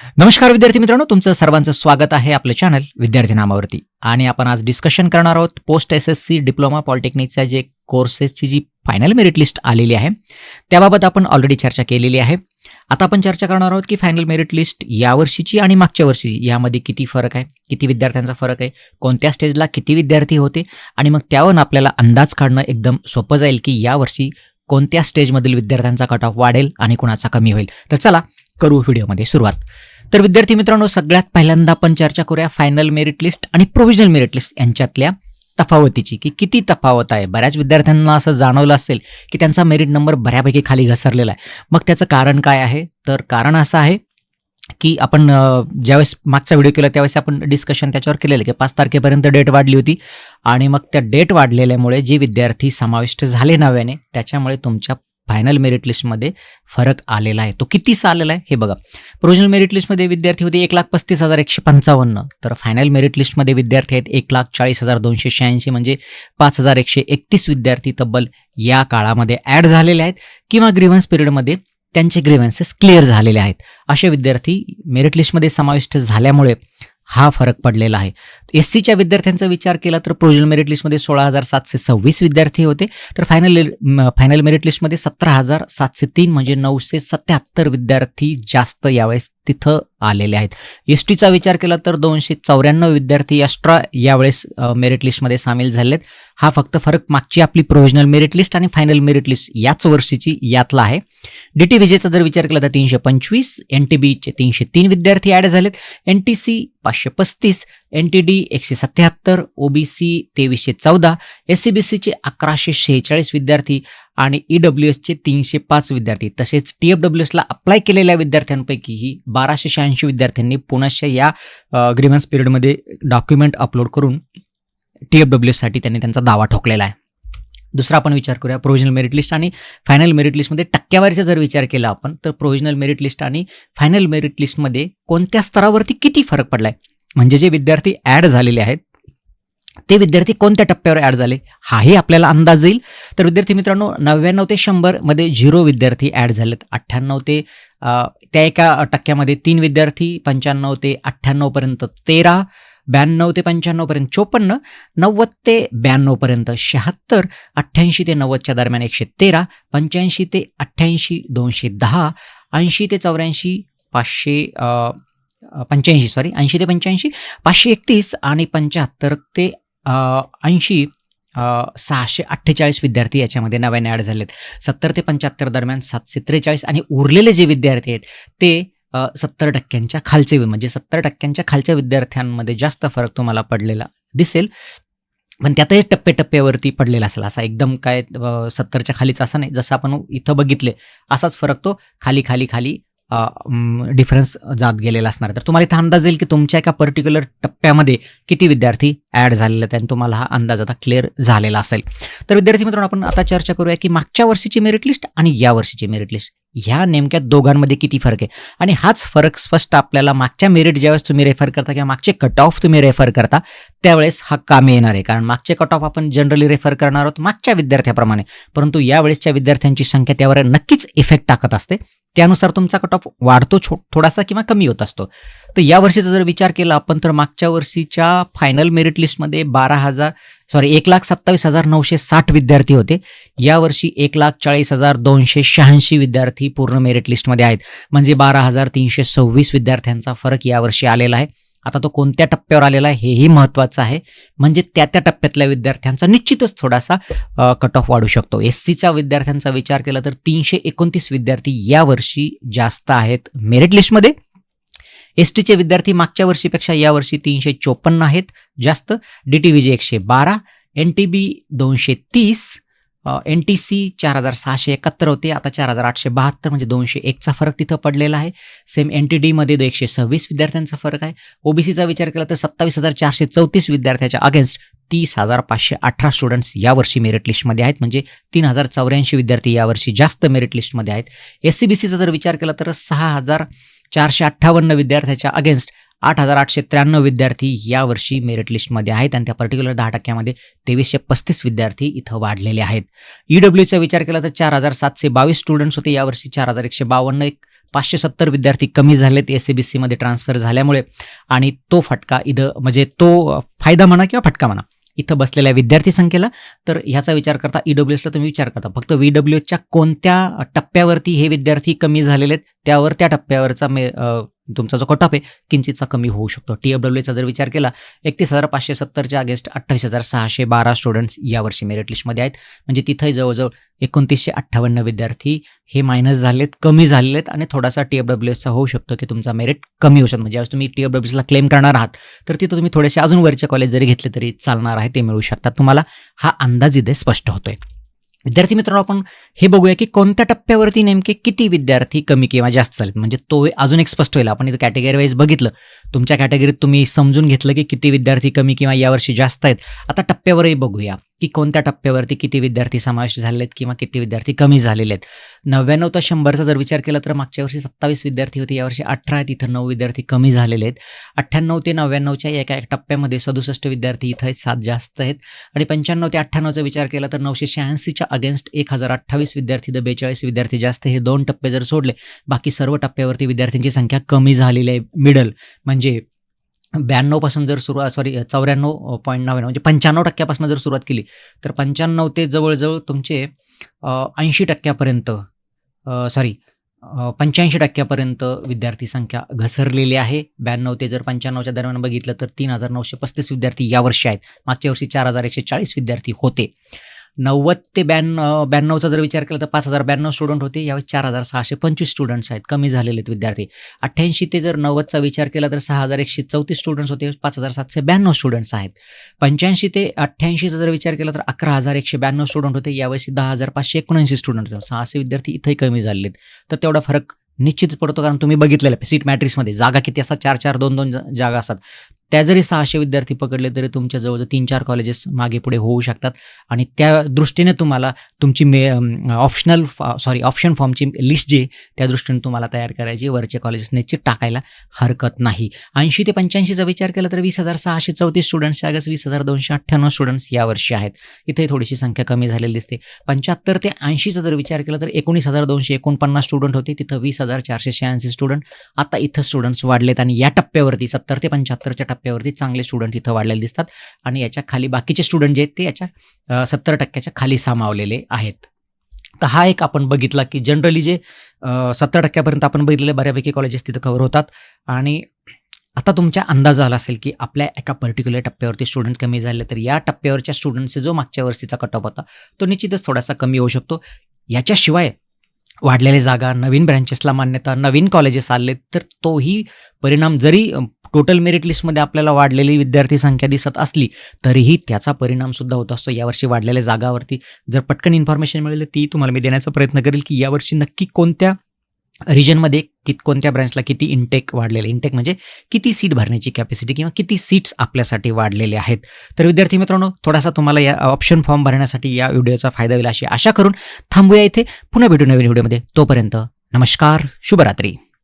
नमस्कार विद्यार्थी मित्रांनो तुमचं सर्वांचं स्वागत आहे आपलं चॅनल विद्यार्थी नामावरती. आणि आपण आज डिस्कशन करणार आहोत post S S C diploma पॉलिटेक्निकच्या जे कोर्सेसची जी फायनल मेरिट लिस्ट आलेली आहे त्याबाबत आपण ऑलरेडी चर्चा केलेली आहे. आता आपण चर्चा करणार आहोत की फायनल मेरिट लिस्ट यावर्षीची आणि मागच्या वर्षीची यामध्ये किती फरक आहे किती विद्यार्थ्यांचा फरक आहे कोणत्या स्टेजला किती विद्यार्थी होते आणि मग त्यावरून आपल्याला अंदाज काढणं एकदम सोपं जाईल की यावर्षी कोणत्या स्टेजमधील विद्यार्थ्यांचा कट ऑफ वाढेल आणि कुणाचा कमी होईल? तर चला करू व्हिडिओमध्ये सुरुवात. तर विद्यार्थी मित्रांनो सगळ्यात पहिल्यांदा आपण चर्चा करूया फायनल मेरिट लिस्ट आणि प्रोव्हिजनल मेरिट लिस्ट यांच्यातल्या तफावतीची की किती तफावत आहे? बऱ्याच विद्यार्थ्यांना असं जाणवलं असेल की त्यांचा मेरिट नंबर बऱ्यापैकी खाली घसरलेला आहे. मग त्याचं कारण काय आहे? तर कारण असं आहे की आपण ज्यावेळेस मागचा व्हिडिओ केला त्यावेळेस आपण डिस्कशन त्याच्यावर केलेलं की पाच तारखेपर्यंत डेट वाढली होती आणि मग त्या डेट वाढलेल्यामुळे जे विद्यार्थी समाविष्ट झाले नव्याने त्याच्यामुळे तुमच्या फायनल मेरिट लिस्टमध्ये फरक आलेला आहे. तो कितीचा आलेला आहे हे बघा. प्रोव्हिजनल मेरिट लिस्टमध्ये विद्यार्थी होते एक लाख पस्तीस हजार एकशे पंचावन्न. तर फायनल मेरिट लिस्टमध्ये विद्यार्थी आहेत एक लाख चाळीस हजार दोनशे शहाऐंशी. म्हणजे पाच हजार एकशे एकतीस विद्यार्थी तब्बल या काळामध्ये ॲड झालेले आहेत. किंवा ग्रीव्हन्स पिरियडमध्ये त्यांचे ग्रेव्हन्सेस क्लिअर झालेले आहेत. असे विद्यार्थी मेरिट लिस्टमध्ये समाविष्ट झाल्यामुळे हा फरक पडलेला आहे. एस सीच्या विद्यार्थ्यांचा विचार केला तर प्रोव्हिजनल मेरिट लिस्टमध्ये सोळा हजार सातशे सव्वीस विद्यार्थी होते. तर फायनल फायनल मेरिट लिस्टमध्ये सतरा हजार सातशे तीन म्हणजे नऊशे सत्याहत्तर विद्यार्थी जास्त यावेळेस तिथं आलेले आहेत. एस टीचा विचार केला तर दोनशे चौऱ्याण्णव विद्यार्थी एक्स्ट्रा यावेळेस मेरिट लिस्टमध्ये सामील झाले आहेत हा फक्त फरक मागची आपली प्रोव्हिजनल मेरिट लिस्ट आणि फायनल मेरिट लिस्ट याच वर्षीची यातला आहे. डी टी विजेचा जर विचार केला तर तीनशे पंचवीस एन टी बीचे तीनशे तीन विद्यार्थी ॲड झालेत. एन टी सी पाचशे पस्तीस एन टी डी एकशे सत्याहत्तर ओबीसी तेवीसशे चौदा एस सी बी सीचे अकराशे शेहेचाळीस विद्यार्थी आणि ई डब्ल्यू एसचे तीनशे पाच विद्यार्थी. तसेच टी एफ डब्ल्यू एसला अप्लाय केलेल्या विद्यार्थ्यांपैकीही बाराशे शहाऐंशी विद्यार्थ्यांनी पुनश्च या ग्रीव्हन्स पिरियडमध्ये डॉक्युमेंट अपलोड करून टी एफ डब्ल्यू एससाठी त्यांनी त्यांचा दावा ठोकलेला आहे. दुसरा आपण विचार करूया प्रोव्हिजनल मेरिट लिस्ट आणि फायनल मेरिट लिस्टमध्ये टक्क्यावारीचा जर विचार केला आपण तर प्रोव्हिजनल मेरिट लिस्ट आणि फायनल मेरिट लिस्टमध्ये कोणत्या स्तरावरती किती फरक पडला आहे म्हणजे जे विद्यार्थी ॲड झालेले आहेत ते विद्यार्थी कोणत्या टप्प्यावर ॲड झाले हाही आपल्याला अंदाज येईल. तर विद्यार्थी मित्रांनो नव्याण्णव ते शंभरमध्ये झिरो विद्यार्थी ॲड झालेत. अठ्ठ्याण्णव ते त्या एका टक्क्यामध्ये तीन विद्यार्थी पंच्याण्णव ते अठ्ठ्याण्णवपर्यंत तेरा ब्याण्णव ते पंच्याण्णवपर्यंत चोपन्न नव्वद ते ब्याण्णवपर्यंत शहात्तर अठ्ठ्याऐंशी ते नव्वदच्या दरम्यान एकशे तेरा पंच्याऐंशी ते अठ्ठ्याऐंशी दोनशे दहा ऐंशी ते चौऱ्याऐंशी पाचशे पंच्याऐंशी सॉरी ऐंशी ते पंच्याऐंशी पाचशे एकतीस आणि पंच्याहत्तर ते ऐंशी सहाशे अठ्ठेचाळीस विद्यार्थी याच्यामध्ये नव्याने ॲड झालेत. सत्तर ते पंच्याहत्तर दरम्यान सातशे त्रेचाळीस आणि उरलेले जे विद्यार्थी आहेत ते सत्तर टक्क्यांच्या खालचे म्हणजे सत्तर टक्क्यांच्या खालच्या विद्यार्थ्यांमध्ये जास्त फरक तुम्हाला पडलेला दिसेल. पण त्यातही टप्प्याटप्प्यावरती पडलेला असेल असा एकदम काय सत्तरच्या खालीच असा नाही. जसं आपण इथं बघितले असाच फरक तो खाली खाली खाली डिफरन्स जात गेलेला असणार तर तुम्हाला इथं अंदाज येईल की तुमच्या एका पर्टिक्युलर टप्प्यामध्ये किती विद्यार्थी ॲड झालेले आहेत आणि तुम्हाला हा अंदाज आता क्लिअर झालेला असेल. तर विद्यार्थी मित्रांनो आपण आता चर्चा करूया की मागच्या वर्षीची मेरिट लिस्ट आणि या वर्षीची मेरिट लिस्ट ह्या नेमक्या दोघांमध्ये किती फरक आहे? आणि हाच फरक स्पष्ट आपल्याला मागच्या मेरिट ज्यावेळेस तुम्ही रेफर करता किंवा मागचे कट ऑफ तुम्ही रेफर करता त्यावेळेस हा कामे येणार आहे. कारण मागचे कट ऑफ आपण जनरली रेफर करणार आहोत मागच्या विद्यार्थ्याप्रमाणे. परंतु यावेळेसच्या विद्यार्थ्यांची संख्या त्यावर नक्कीच इफेक्ट टाकत असते. त्यानुसार तुमचा कट ऑफ वाढतो छो थोडासा किंवा कमी होत असतो. तर या वर्षीचा जर विचार केला आपण तर मागच्या वर्षीच्या फायनल मेरिट लिस्टमध्ये बारा हजार सॉरी एक लाख सत्तावीस हजार नऊशे साठ विद्यार्थी होते. यावर्षी एक लाख चाळीस हजार दोनशे शहाऐंशी विद्यार्थी पूर्ण मेरिट लिस्टमध्ये आहेत. म्हणजे बारा हजार तीनशे सव्वीस विद्यार्थ्यांचा फरक यावर्षी आलेला आहे. आता तो कोणत्या टप्प्यावर आलेला आहे हेही महत्त्वाचं आहे. म्हणजे त्या त्या टप्प्यातल्या विद्यार्थ्यांचा निश्चितच थोडासा कट ऑफ वाढू शकतो. एस सीच्या विद्यार्थ्यांचा विचार केला तर तीनशे एकोणतीस विद्यार्थी यावर्षी जास्त आहेत मेरिट लिस्टमध्ये एस टीचे विद्यार्थी मागच्या वर्षीपेक्षा यावर्षी तीनशे चोपन्न आहेत. जास्त. डी टी व्ही एकशे बारा. एन टी बी दोनशे तीस. एन टी सी चार हजार सहाशे एकाहत्तर होते. आता चार हजार आठशे बहात्तर म्हणजे दोनशे एकचा फरक तिथं पडलेला आहे. सेम एन टी डीमध्ये एकशे सव्वीस विद्यार्थ्यांचा फरक आहे. ओबीसीचा विचार केला तर सत्तावीस हजार चारशे चौतीस विद्यार्थ्याच्या अगेन्स्ट तीस हजार पाचशे अठरा स्टुडंट्स यावर्षी मेरिट लिस्टमध्ये आहेत. म्हणजे तीन हजार चौऱ्याऐंशी विद्यार्थी यावर्षी जास्त मेरिट लिस्टमध्ये आहेत. एस सी बी सीचा जर विचार केला तर सहा हजार चारशे अठ्ठावन्न विद्यार्थ्याच्या अगेन्स्ट आठ हजार आठशे त्र्याण्णव विद्यार्थी यावर्षी मेरिट लिस्टमध्ये आहेत. आणि त्या पर्टिक्युलर दहा टक्क्यामध्ये तेवीसशे पस्तीस विद्यार्थी इथं वाढलेले आहेत. ई डब्ल्यूचा विचार केला तर चार हजार सातशे बावीस स्टुडंट्स होते यावर्षी चार हजार एकशे बावन्न एक पाचशे सत्तर विद्यार्थी कमी झालेत एस बी सीमध्ये ट्रान्सफर झाल्यामुळे. आणि तो फटका इथं म्हणजे तो फायदा म्हणा किंवा फटका म्हणा इथं बसलेल्या विद्यार्थी संख्येला. तर ह्याचा विचार करता ई डब्ल्यू एसला तुम्ही विचार करता. फक्त व्ही डब्ल्यू एसच्या कोणत्या टप्प्यावरती हे विद्यार्थी कमी झालेले आहेत त्यावर त्या टप्प्यावरचा मे तुमचा जो कट ऑफ आहे किंचितचा कमी होऊ शकतो. टी एफ एचा जर विचार केला एकतीस हजार पाचशे सत्तरच्या अगेन्स्ट अठ्ठावीस हजार सहाशे बारा स्टुडंट्स यावर्षी मेरिट लिस्टमध्ये आहेत. म्हणजे तिथंही जवळजवळ एकोणतीसशे अठ्ठावन्न विद्यार्थी हे मायनस झालेत कमी झालेत आहेत आणि थोडासा टी एफ एसचा होऊ शकतो की तुमचा मेरिट कमी होऊ शकतो. म्हणजे ज्यावेळेस तुम्ही टी एफ क्लेम करणार आहात तर तिथं तुम्ही थोडेसे अजून वरचे कॉलेज जरी घेतले तरी चालणार आहे ते मिळू शकतात. तुम्हाला हा अंदाज इथे स्पष्ट होतोय. विद्यार्थी मित्रांनो आपण हे बघूया की कोणत्या टप्प्यावरती नेमके किती विद्यार्थी कमी किंवा जास्त झालेत? म्हणजे तो अजून एक स्पष्ट होईल. आपण इथं कॅटेगरी वाईज बघितलं. तुमच्या कॅटेगरीत तुम्ही समजून घेतलं की किती विद्यार्थी कमी किंवा यावर्षी जास्त आहेत. आता टप्प्यावरही बघूया की कोणत्या टप्प्यावरती किती विद्यार्थी समाविष्ट झाले आहेत किंवा किती विद्यार्थी कमी झालेले आहेत. नव्याण्णव तर शंभरचा जर विचार केला तर मागच्या वर्षी सत्तावीस विद्यार्थी होते यावर्षी अठरा आहेत इथं नऊ विद्यार्थी कमी झालेले आहेत. अठ्ठ्याण्णव ते नव्याण्णवच्या एका एक टप्प्यामध्ये सदुसष्ट विद्यार्थी इथं आहेत सात जास्त आहेत. आणि पंच्याण्णव ते अठ्ठ्याण्णवचा विचार केला तर नऊशे शहाऐंशीच्या अगेन्स्ट एक हजार अठ्ठावीस विद्यार्थी तर बेचाळीस विद्यार्थी जास्त हे दोन टप्पे जर सोडले बाकी सर्व टप्प्यावरती विद्यार्थ्यांची संख्या कमी झालेली आहे मिडल म्हणजे म्हणजे ब्याण्णवपासून जर सुरुवात सॉरी चौऱ्याण्णव पॉईंट नव्याण्णव म्हणजे पंच्याण्णव टक्क्यापासून जर सुरुवात केली तर पंच्याण्णव ते जवळजवळ तुमचे ऐंशी टक्क्यापर्यंत सॉरी पंच्याऐंशी टक्क्यापर्यंत विद्यार्थी संख्या घसरलेली आहे. ब्याण्णव ते जर पंच्याण्णवच्या दरम्यान बघितलं तर तीन हजार नऊशे पस्तीस विद्यार्थी यावर्षी आहेत. मागच्या वर्षी चार हजार एकशे चाळीस विद्यार्थी होते. नव्वद ते ब्याण्णव ब्याण्णवचा जर विचार केला तर पाच हजार ब्याण्णव स्टुडंट होते. यावेळी चार हजार सहाशे पंचवीस स्टुडंट्स आहेत. कमी झालेले आहेत विद्यार्थी. अठ्ठ्याऐंशी ते जर नव्वदचा विचार केला तर सहा हजार एकशे चौतीस स्टुडंट्स होते. पाच हजार सातशे ब्याण्णव स्टुडंट्स आहेत. पंच्याऐंशी ते अठ्ठ्याऐंशीचा जर विचार केला तर अकरा हजार एकशे ब्याण्णव स्टुडंट होते. यावेळी दहा हजार पाचशे एकोणऐंशी स्टुडंट्स सहाशे विद्यार्थी इथंही कमी झालेले आहेत. तर तेवढा फरक निश्चित पडतो. कारण तुम्ही बघितलेलं सीट मॅट्रिक्समध्ये जागा किती असतात? चार चार दोन दोन जागा असतात. त्या जरी सहाशे विद्यार्थी पकडले तरी तुमच्या जवळ तीन चार कॉलेजेस मागे पुढे होऊ शकतात. आणि त्या दृष्टीने तुम्हाला तुमची मे ऑप्शनल सॉरी ऑप्शन फॉर्मची लिस्ट जी त्या दृष्टीने तुम्हाला तयार करायची वरचे कॉलेजेस निश्चित टाकायला हरकत नाही. ऐंशी ते पंच्याऐंशीचा विचार केला तर वीस हजार सहाशे चौतीस स्टुडंट्स अगस वीस हजार दोनशे अठ्ठ्याण्णव स्टुडंट्स यावर्षी आहेत. इथे थोडीशी संख्या कमी झालेली दिसते. पंच्याहत्तर ते ऐंशीचा जर विचार केला तर एकोणीस हजार दोनशे एकोणपन्नास स्टुडंट होते. तिथं वीस हजार चारशे शहाऐंशी स्टुडंट आता इथं स्टुडंट्स वाढलेत आणि या टप्प्यावरती सत्तर ते पंच्याहत्तरच्या टप्प्यावरती चांगले स्टुडंट इथं वाढलेले दिसतात. आणि याच्या खाली बाकीचे स्टुडंट जे आहेत ते याच्या सत्तर टक्क्याच्या खाली सामावलेले आहेत. तर हा एक आपण बघितला की जनरली जे सत्तर टक्क्यापर्यंत आपण बघितलेले बऱ्यापैकी कॉलेजेस तिथं कव्हर होतात. आणि आता तुमच्या अंदाज आला असेल की आपल्या एका पर्टिक्युलर टप्प्यावरती स्टुडंट्स कमी झाले तर या टप्प्यावरच्या स्टुडंटचा जो मागच्या वर्षीचा कट ऑफ होता तो निश्चितच थोडासा कमी होऊ शकतो. याच्याशिवाय वाढलेल्या जागा नवीन ब्रँचेसला मान्यता नवीन कॉलेजेस आले तर तोही परिणाम जरी टोटल मेरिट लिस्टमध्ये आपल्याला वाढलेली विद्यार्थी संख्या दिसत असली तरीही त्याचा परिणाम सुद्धा होत असतो. यावर्षी वाढलेल्या जागावरती जर पटकन इन्फॉर्मेशन मिळेल ती तुम्हाला मी देण्याचा प्रयत्न करेल की यावर्षी नक्की कोणत्या रिजनमध्ये कित कोणत्या ब्रँचला किती इंटेक वाढलेले. इंटेक म्हणजे किती सीट भरण्याची कॅपॅसिटी किंवा किती सीट्स आपल्यासाठी वाढलेले आहेत. तर विद्यार्थी मित्रांनो थोडासा तुम्हाला या ऑप्शन फॉर्म भरण्यासाठी या व्हिडिओचा फायदा होईल अशी आशा करून थांबूया इथे. पुन्हा भेटू नवीन व्हिडिओमध्ये तोपर्यंत नमस्कार शुभरात्री.